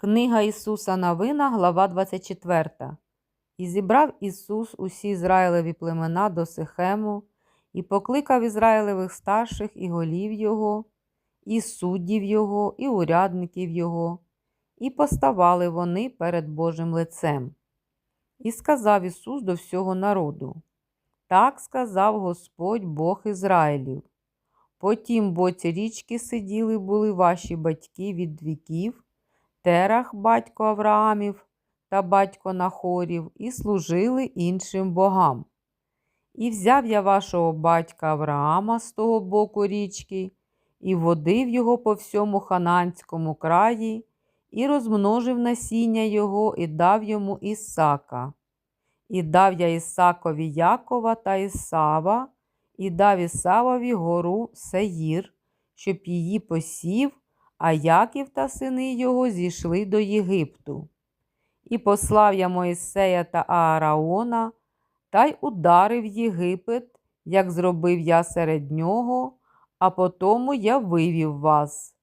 Книга Ісуса Новина, глава 24. І зібрав Ісус усі Ізраїлеві племена до Сихему, і покликав Ізраїлевих старших і голів його, і суддів його, і урядників його, і поставали вони перед Божим лицем. І сказав Ісус до всього народу: Так сказав Господь Бог Ізраїлів. По тім боці річки сиділи були ваші батьки від віків, Терах, батько Авраамів та батько Нахорів, і служили іншим богам. І взяв я вашого батька Авраама з того боку річки, і водив його по всьому хананському краї, і розмножив насіння його, і дав йому Ісака. І дав я Ісакові Якова та Ісава, і дав Ісавові гору Сеїр, щоб її посів, а Яків та сини його зійшли до Єгипту. І послав я Моїсея та Аараона, та й ударив Єгипет, як зробив я серед нього, а потому я вивів вас.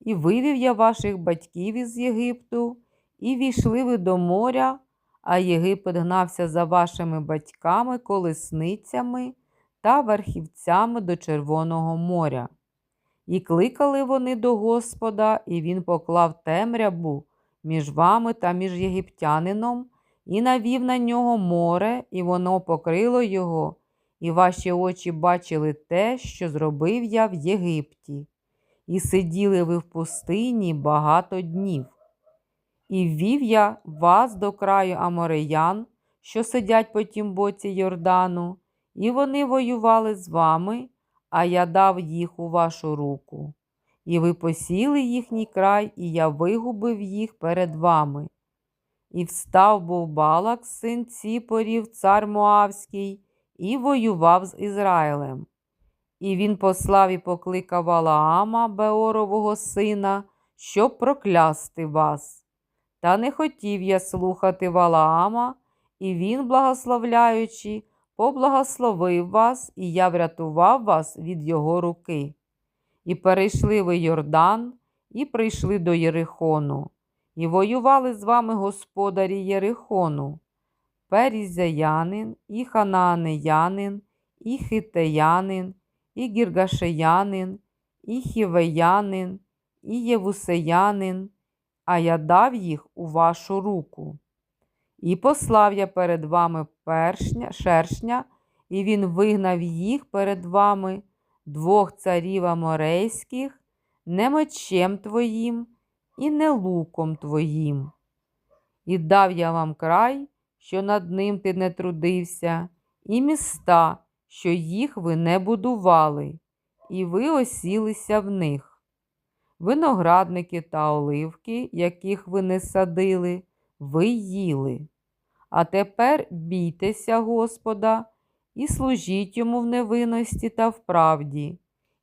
І вивів я ваших батьків із Єгипту, і війшли ви до моря, а Єгипет гнався за вашими батьками колесницями та верхівцями до Червоного моря. І кликали вони до Господа, і він поклав темряву між вами та між єгиптянином, і навів на нього море, і воно покрило його, і ваші очі бачили те, що зробив я в Єгипті, і сиділи ви в пустині багато днів. І ввів я вас до краю Амореян, що сидять по тім боці Йордану, і вони воювали з вами, а я дав їх у вашу руку. І ви посіли їхній край, і я вигубив їх перед вами. І встав був Балак, син Ціпорів, цар Моавський, і воював з Ізраїлем. І він послав і покликав Валаама, Беорового сина, щоб проклясти вас. Та не хотів я слухати Валаама, і він, благословляючи, поблагословив вас, і я врятував вас від його руки. І перейшли ви Йордан, і прийшли до Єрихону, і воювали з вами господарі Єрихону, Перізяянин, і Ханаанеянин, і Хитеянин, і Гіргашеянин, і Хівеянин, і Євусеянин, а я дав їх у вашу руку. І послав я перед вами першня, шершня, і він вигнав їх перед вами, двох царів аморейських, не мечем твоїм і не луком твоїм. І дав я вам край, що над ним ти не трудився, і міста, що їх ви не будували, і ви осілися в них. Виноградники та оливки, яких ви не садили, ви їли. А тепер бійтеся Господа і служіть йому в невинності та в правді,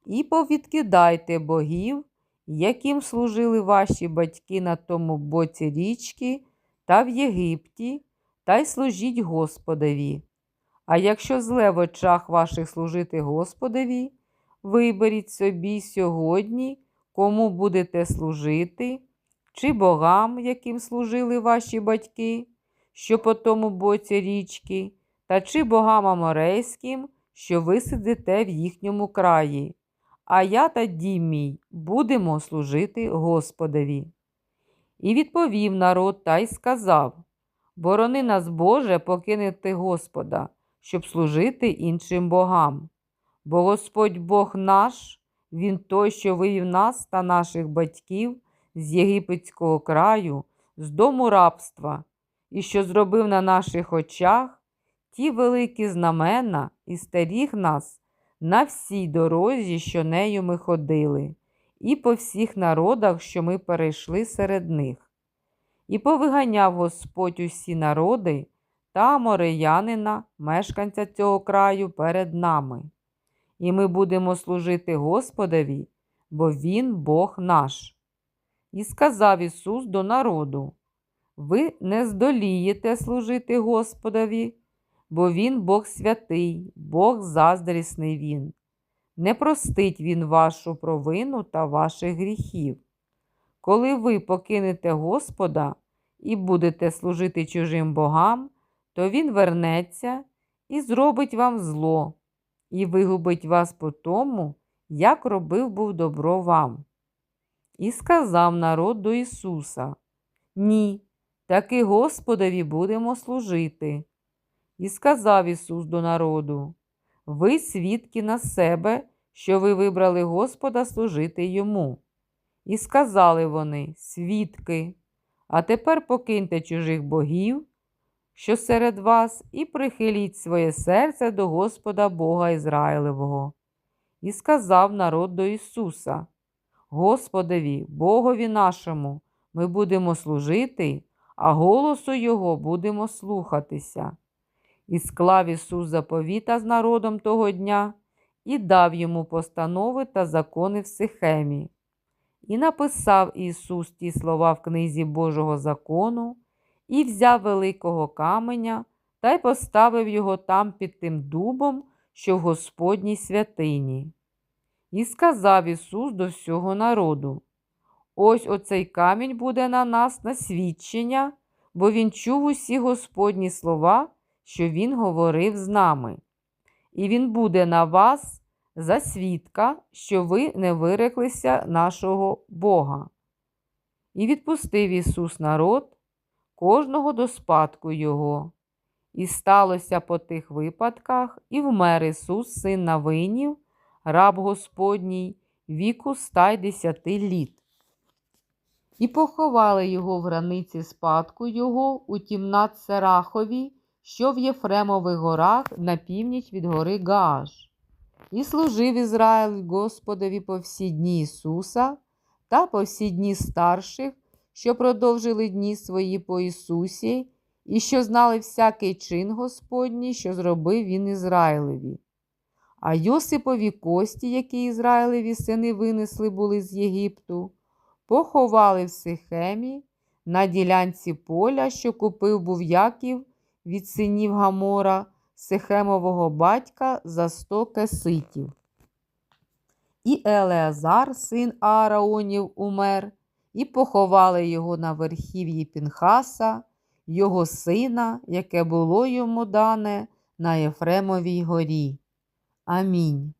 і повідкидайте богів, яким служили ваші батьки на тому боці річки та в Єгипті, та й служіть Господові. А якщо зле в очах ваших служити Господові, виберіть собі сьогодні, кому будете служити, чи богам, яким служили ваші батьки, що по тому боці річки, та чи богам аморейським, що ви сидите в їхньому краї. А я та дім мій будемо служити Господові. І відповів народ та й сказав Борони нас, Боже, покинути Господа, щоб служити іншим богам. Бо Господь Бог наш, Він той, що вивів нас та наших батьків з єгипетського краю, з дому рабства, і що зробив на наших очах ті великі знамена і стеріг нас на всій дорозі, що нею ми ходили, і по всіх народах, що ми перейшли серед них. І повиганяв Господь усі народи та мореянина, мешканця цього краю, перед нами. І ми будемо служити Господові, бо Він Бог наш. І сказав Ісус до народу: Ви не здолієте служити Господові, бо Він Бог святий, Бог заздрісний Він. Не простить Він вашу провину та ваших гріхів. коли ви покинете Господа і будете служити чужим богам, то Він вернеться і зробить вам зло, і вигубить вас по тому, як робив був добро вам. І сказав народ до Ісуса: Ні, таки Господові будемо служити. І сказав Ісус до народу: Ви свідки на себе, що ви вибрали Господа служити йому. І сказали вони, свідки, а тепер покиньте чужих богів, що серед вас, і прихиліть своє серце до Господа Бога Ізраїлевого. І сказав народ до Ісуса: Господові, Богові нашому, ми будемо служити, а голосу Його будемо слухатися. І склав Ісус заповіта з народом того дня і дав йому постанови та закони в Сихемі. І написав Ісус ті слова в книзі Божого закону, і взяв великого каменя та й поставив його там під тим дубом, що в Господній святині. І сказав Ісус до всього народу: Ось оцей камінь буде на нас на свідчення, бо Він чув усі Господні слова, що Він говорив з нами. І Він буде на вас за свідка, що ви не виреклися нашого Бога. І відпустив Ісус народ, кожного до спадку Його. І сталося по тих випадках, і вмер Ісус, син Навинів, раб Господній, віку ста й десяти літ. І поховали його в границі спадку його у тімнат Серахові, що в Єфремових горах на північ від гори Гааш. І служив Ізраїль Господові по всі дні Ісуса та по всі дні старших, що продовжили дні свої по Ісусі, і що знали всякий чин Господній, що зробив він Ізраїлеві. А Йосипові кості, які Ізраїлеві сини винесли були з Єгипту, поховали в Сихемі на ділянці поля, що купив був Яків від синів Гамора, Сихемового батька за сто кеситів. І Елеазар, син Аараонів, умер, і поховали його на верхів'ї Пінхаса, його сина, яке було йому дане на Єфремовій горі. Амінь.